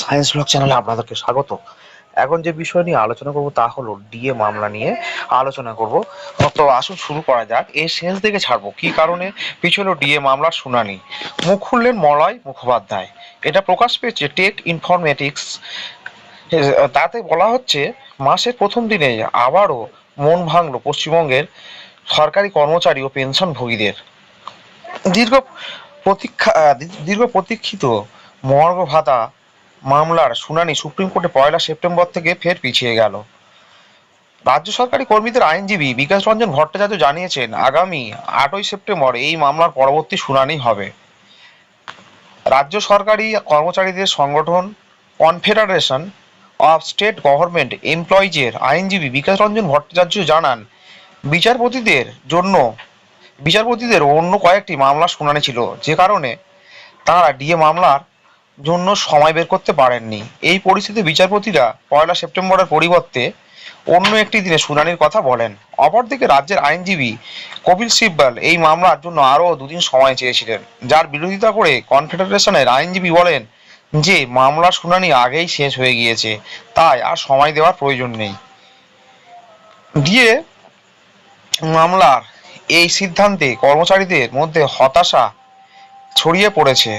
Science blog চ্যানেলে আপনাদেরকে স্বাগত। এখন যে বিষয় নিয়ে আলোচনা করব তা হলো ডিএ মামলা নিয়ে আলোচনা করব। তো আসুন শুরু করা যাক। এই শেষ দিকে ছাড়বো। কি কারণে? পিছলো ডিএ মামলার শুনানি। মুখ খুললেন মলয় মুখোপাধ্যায়। এটা প্রকাশ পেয়েছে টেক ইনফরমেটিক্স তাতে বলা হচ্ছে, মাসের প্রথম দিনে আবারও মন ভাঙল পশ্চিমবঙ্গের সরকারি কর্মচারী ও পেনশনভোগীদের। দীর্ঘ প্রতীক্ষা দীর্ঘ প্রতীক্ষিত মর্গ ভাতা মামলার শুনানি সুপ্রিম কোর্টে পয়লা সেপ্টেম্বর থেকে ফের পিছিয়ে গেল। রাজ্য সরকারি কর্মীদের আইনজীবী বিকাশ রঞ্জন ভট্টাচার্য জানিয়েছেন, আগামী আটই সেপ্টেম্বর এই মামলার পরবর্তী শুনানি হবে। রাজ্য সরকারি কর্মচারীদের সংগঠন কনফেডারেশন অফ স্টেট গভর্নমেন্ট এমপ্লয়িজের আইনজীবী বিকাশ রঞ্জন ভট্টাচার্য জানান, বিচারপতিদের জন্য, বিচারপতিদের অন্য কয়েকটি মামলার শুনানি ছিল, যে কারণে তারা ডিএ মামলার জন্য সময় বের করতে পারেননি। এই পরিস্থিতিতে বিচারপতিরা পয়লা সেপ্টেম্বরের পরিবর্তে অন্য একটি দিনে শুনানির কথা বলেন। অপরদিকে রাজ্যের আইনজীবী কপিল সিব্বল এই মামলার জন্য আরও দুদিন সময় চেয়েছিলেন। যার বিরোধিতা করে কনফেডারেশনের আইনজীবী বলেন যে, মামলার শুনানি আগেই শেষ হয়ে গিয়েছে, তাই আর সময় দেওয়ার প্রয়োজন নেই। ডিএ মামলার এই সিদ্ধান্তে কর্মচারীদের মধ্যে হতাশা ছড়িয়ে পড়েছে।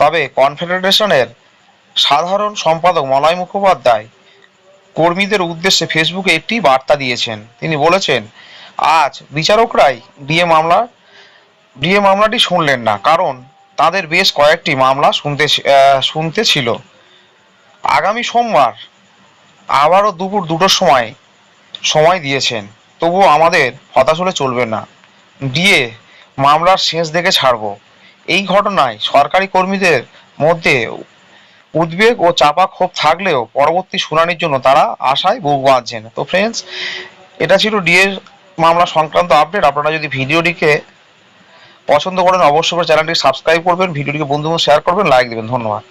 তবে কনফেডারেশনের সাধারণ সম্পাদক মলয় মুখোপাধ্যায় কর্মীদের উদ্দেশ্যে ফেসবুকে একটি বার্তা দিয়েছেন। তিনি বলেছেন, আজ বিচারকরাই ডিএ মামলা ডিএ মামলাটি শুনলেন না, কারণ তাদের বেশ কয়েকটি মামলা শুনতে শুনতে ছিল। আগামী সোমবার আবারও দুপুর দুটোর সময় সময় দিয়েছেন, তবুও আমাদের হতাশ হলে চলবে না। ডিএ মামলার শেষ দেখে ছাড়বো। এই ঘটনায় সরকারি কর্মীদের মধ্যে উদ্বেগ ও চাপা ক্ষোভ থাকলেও পরবর্তী শুনানির জন্য তারা আশায় বুক বাঁধছেন। তো ফ্রেন্ডস এটা ছিল ডিএ মামলা সংক্রান্ত আপডেট আপনারা যদি ভিডিওটিকে পছন্দ করেন, অবশ্যই চ্যানেলটি সাবস্ক্রাইব করবেন, ভিডিওটিকে বন্ধু শেয়ার করবেন লাইক দেবেন। ধন্যবাদ।